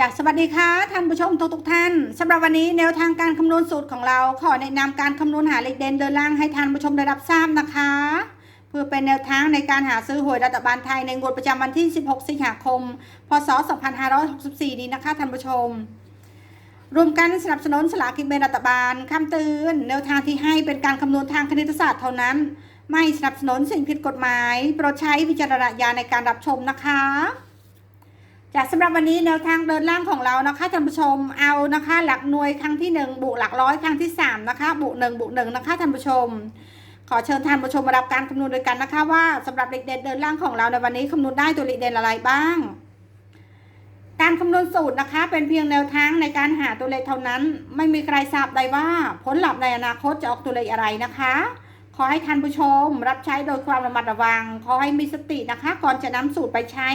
จากสวัสดีค่ะท่านผู้ชมทุกทุกท่านสำหรับวันนี้แนวทางการคำนวณสูตรของเรา ขอแนะนำการคำนวณหาเลขเด่นเดินล่างให้ท่านผู้ชมได้รับทราบนะคะ เพื่อเป็นแนวทางในการหาซื้อหวยรัฐบาลไทยในงวดประจำวันที่ 16 สิงหาคม พศ 2564 นี้นะคะท่านผู้ชมรวมกันสนับสนุนสลากกินแบ่งรัฐบาลคำเตือนแนวทางที่ให้เป็นการคำนวณทางคณิตศาสตร์เท่านั้น ไม่สนับสนุนสิ่งผิดกฎหมาย โปรดใช้วิจารณญาณในการรับชมนะคะ จากสำหรับวันนี้แนวทางเดินล่างของเรานะคะท่านผู้ชมเอานะคะ หลักหน่วยครั้งที่หนึ่งบุหลักร้อยครั้งที่สามนะคะ บุหนึ่งบุหนึ่งนะคะท่านผู้ชม ขอเชิญท่านผู้ชมมารับการคำนวณโดยกันนะคะว่าสำหรับเลขเด่นเดินล่างของเราในวันนี้คำนวณได้ตัวเลขเด่นอะไรบ้าง การคำนวณสูตรนะคะ เป็นเพียงแนวทางในการหาตัวเลขเท่านั้น ไม่มีใครทราบได้ว่าผลลัพธ์ในอนาคตจะออกตัวเลขอะไรนะคะขอให้ท่านผู้ชมรับใช้โดยความระมัดระวัง ขอให้มีสตินะคะ ก่อนจะนำสูตรไปใช้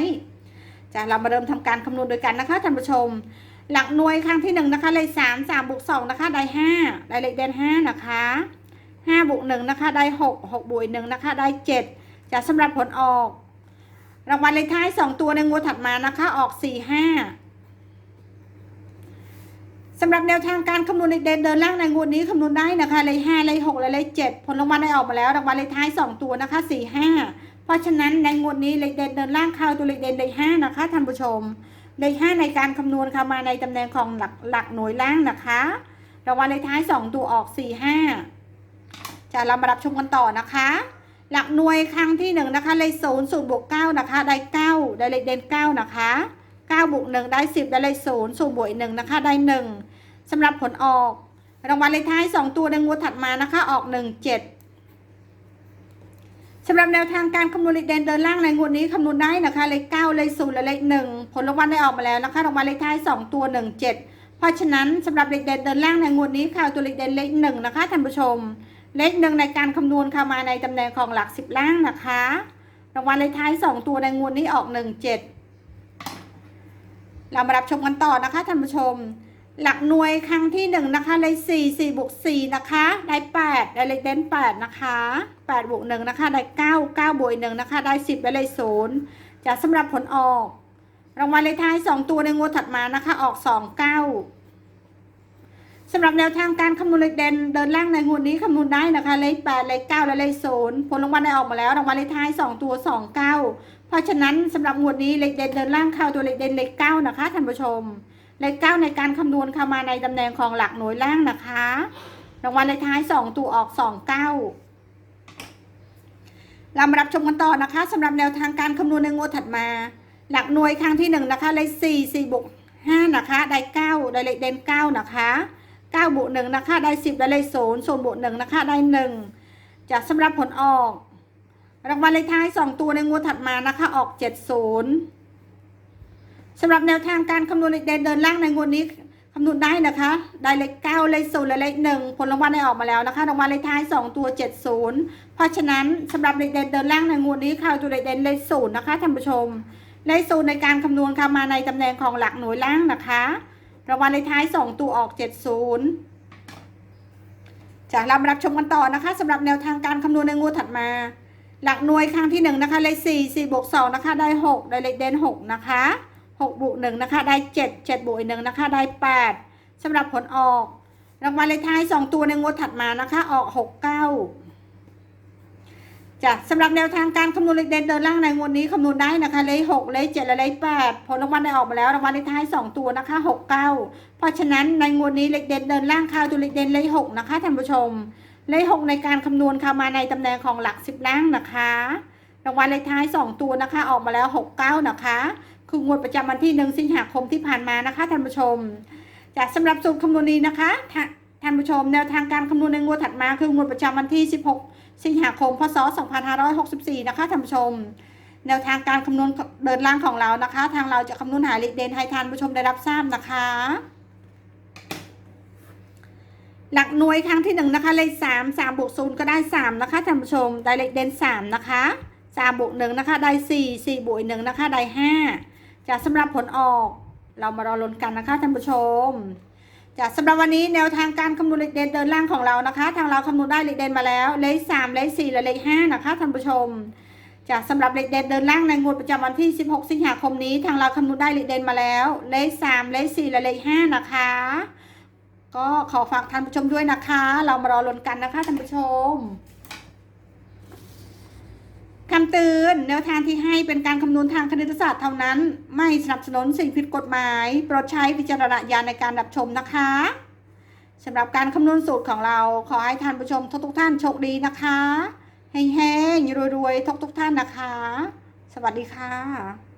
จะเรามาเริ่มทำการคำนวณโดยกันนะคะท่านผู้ชม หลักหน่วยครั้งที่หนึ่งนะคะเลขสามสามบวกสองนะคะได้ห้าได้เลขเด่นห้านะคะห้าบวกหนึ่งนะคะได้หกหกบวกหนึ่งนะคะได้เจ็ดจะสำหรับผลออกรางวัลเลขท้ายสองตัวในงวดถัดมานะคะออกสี่ห้าสำหรับแนวทางการคำนวณเลขเด่นเดินล่างในงวดนี้คำนวณได้นะคะเลขห้าเลขหกและเลขเจ็ดผลรางวัลได้ออกมาแล้วรางวัลเลขท้ายสองตัวนะคะสี่ห้า เพราะฉะนั้นในงวดนี้เลขเด่นเดินล่างเข้าตัวเลขเด่นเลขห้านะคะท่านผู้ชม เลขห้าในการคำนวณเข้ามาในตำแหน่งของหลักหลักหน่วยล่างนะคะรางวัลเลขท้ายสองตัวออกสี่ห้าจะเรามารับชมกันต่อนะคะ หลักหน่วยครั้งที่หนึ่งนะคะเลขศูนย์ศูนย์บวกเก้านะคะ ได้เก้าได้เลขเด่นเก้านะคะเก้าบวกหนึ่งได้สิบได้เลขศูนย์ศูนย์บวกหนึ่งนะคะได้หนึ่งสำหรับผลออก รางวัลเลขท้ายสองตัวในงวดถัดมานะคะออกหนึ่งเจ็ด สำหรับแนวทางการคำนวณเลขเด่นเดินล่างในงวดนี้คำนวณได้นะคะเลขเก้าเลขศูนย์และเลขหนึ่งผลรางวัลได้ออกมาแล้วนะคะรางวัลเลขท้ายสองตัวหนึ่งเจ็ดเพราะฉะนั้นสำหรับเลขเด่นเดินล่างในงวดนี้ค่ะตัวเลขเด่นเลขหนึ่งนะคะท่านผู้ชม เลขหนึ่งในการคำนวณเข้ามาในตำแหน่งของหลักสิบล่างนะคะรางวัลเลขท้ายสองตัวในงวดนี้ออกหนึ่งเจ็ดเรามารับชมกันต่อนะคะท่านผู้ชม หลักหน่วยครั้งที่หนึ่งนะคะเลขสี่สี่บวกสี่นะคะได้แปดได้เลขเด่นแปดนะคะแปดบวกหนึ่งนะคะได้เก้าเก้าบวกหนึ่งนะคะได้สิบได้เลขศูนย์จะสำหรับผลออก รางวัลเลขท้ายสองตัวในงวดถัดมานะคะออกสองเก้าสำหรับแนวทางการคำนวณเลขเด่นเดินล่างในงวดนี้คำนวณได้นะคะเลขแปดเลขเก้าและเลขศูนย์ผลรางวัลได้ออกมาแล้วรางวัลเลขท้ายสองตัวสองเก้าเพราะฉะนั้นสำหรับงวดนี้เลขเด่นเดินล่างเข้าตัวเลขเด่นเลขเก้านะคะท่านผู้ชม เลขเก้าในการคำนวณเข้ามาในตำแหน่งของหลักหน่วยล่างนะคะ รางวัลเลขท้ายสองตัวออกสองเก้าเรามารับชมกันต่อนะคะสำหรับแนวทางการคำนวณในงวดถัดมา หลักหน่วยครั้งที่หนึ่งนะคะเลขสี่สี่บวกห้านะคะ ได้เก้าได้เลขเด่นเก้านะคะเก้าบวกหนึ่งนะคะ ได้สิบได้เลขศูนย์ศูนย์บวกหนึ่งนะคะ ได้หนึ่งจะสำหรับผลออก รางวัลเลขท้ายสองตัวในงวดถัดมานะคะ ออกเจ็ดศูนย์ สำหรับแนวทางการคำนวณเลขเด่นเดินล่างในงวดนี้คำนวณได้นะคะ ได้เลขเก้าเลขศูนย์และเลขหนึ่งผลรางวัลได้ออกมาแล้วนะคะรางวัลเลขท้ายสองตัวเจ็ดศูนย์เพราะฉะนั้นสำหรับเลขเด่นเดินล่างในงวดนี้เข้าตัวเลขเด่นเลขศูนย์นะคะท่านผู้ชม เลขศูนย์ในการคำนวณเข้ามาในตำแหน่งของหลักหน่วยล่างนะคะรางวัลเลขท้ายสองตัวออกเจ็ดศูนย์จากเรามารับชมกันต่อนะคะสำหรับแนวทางการคำนวณในงวดถัดมาหลักหน่วยครั้งที่หนึ่งนะคะเลขสี่สี่บวกสองนะคะได้หกได้เลขเด่นหกนะคะ หกบวกหนึ่งนะคะได้เจ็ดเจ็ดบวกหนึ่งนะคะได้แปดสำหรับผลออก รางวัลเลขท้ายสองตัวในงวดถัดมานะคะออกหกเก้าจ้ะสำหรับแนวทางการคำนวณเลขเด่นเดินล่างในงวดนี้คำนวณได้นะคะเลขหกเลขเจ็ดและเลขแปดผลรางวัลได้ออกมาแล้วรางวัลเลขท้ายสองตัวนะคะหกเก้าเพราะฉะนั้นในงวดนี้เลขเด่นเดินล่างเข้าตัวเลขเด่นเลขหกนะคะท่านผู้ชมเลขหกในการคำนวณเข้ามาในตำแหน่งของหลักสิบล่างนะคะ รางวัลเลขท้ายสองตัวนะคะ ออกมาแล้วหกเก้านะคะ คืองวดประจำวันที่หนึ่งสิงหาคมที่ผ่านมานะคะท่านผู้ชมจากสำหรับสูตรคำนวณนี้นะคะท่านผู้ชมแนวทางการคำนวณในงวดถัดมาคืองวดประจำวันที่ 16 สิงหาคม พศ 2564 นะคะท่านผู้ชม แนวทางการคำนวณเดินล่างของเรานะคะ ทางเราจะคำนวณหาเลขเด่นให้ท่านผู้ชมได้รับทราบนะคะ หลักหน่วยครั้งที่หนึ่งนะคะเลขสามสามบวกศูนย์ก็ได้สามนะคะท่านผู้ชมได้เลขเด่นสามนะคะสามบวกหนึ่งนะคะได้สี่สี่บวกหนึ่งนะคะได้ห้า จากสำหรับผลออก เรามารอลุ้นกันนะคะท่านผู้ชมจากสำหรับวันนี้แนวทางการคำนวณเลขเด่นเดินล่างของเรานะคะ ทางเราคำนวณได้เลขเด่นมาแล้วเลขสามเลขสี่และเลขห้านะคะท่านผู้ชมจะสำหรับเลขเด่นเดินล่างในงวดประจำวันที่ 16 สิงหาคมนี้ ทางเราคำนวณได้เลขเด่นมาแล้ว เลข3เลข4และเลข5นะคะ ก็ขอฝากท่านผู้ชมด้วยนะคะ เรามารอลุ้นกันนะคะท่านผู้ชมำเตือนแนวทางที่ให้เป็นการคำนวณทางคณิตศาสตร์เท่านั้น ไม่สนับสนุนสิ่งผิดกฎหมาย โปรดใช้วิจารณญาณในการรับชมนะคะสำหรับการคำนวณสูตรของเราขอให้ท่านผู้ชมทุกท่านโชคดีนะคะแห้งๆรวยๆทุกๆท่านนะคะ สวัสดีค่ะ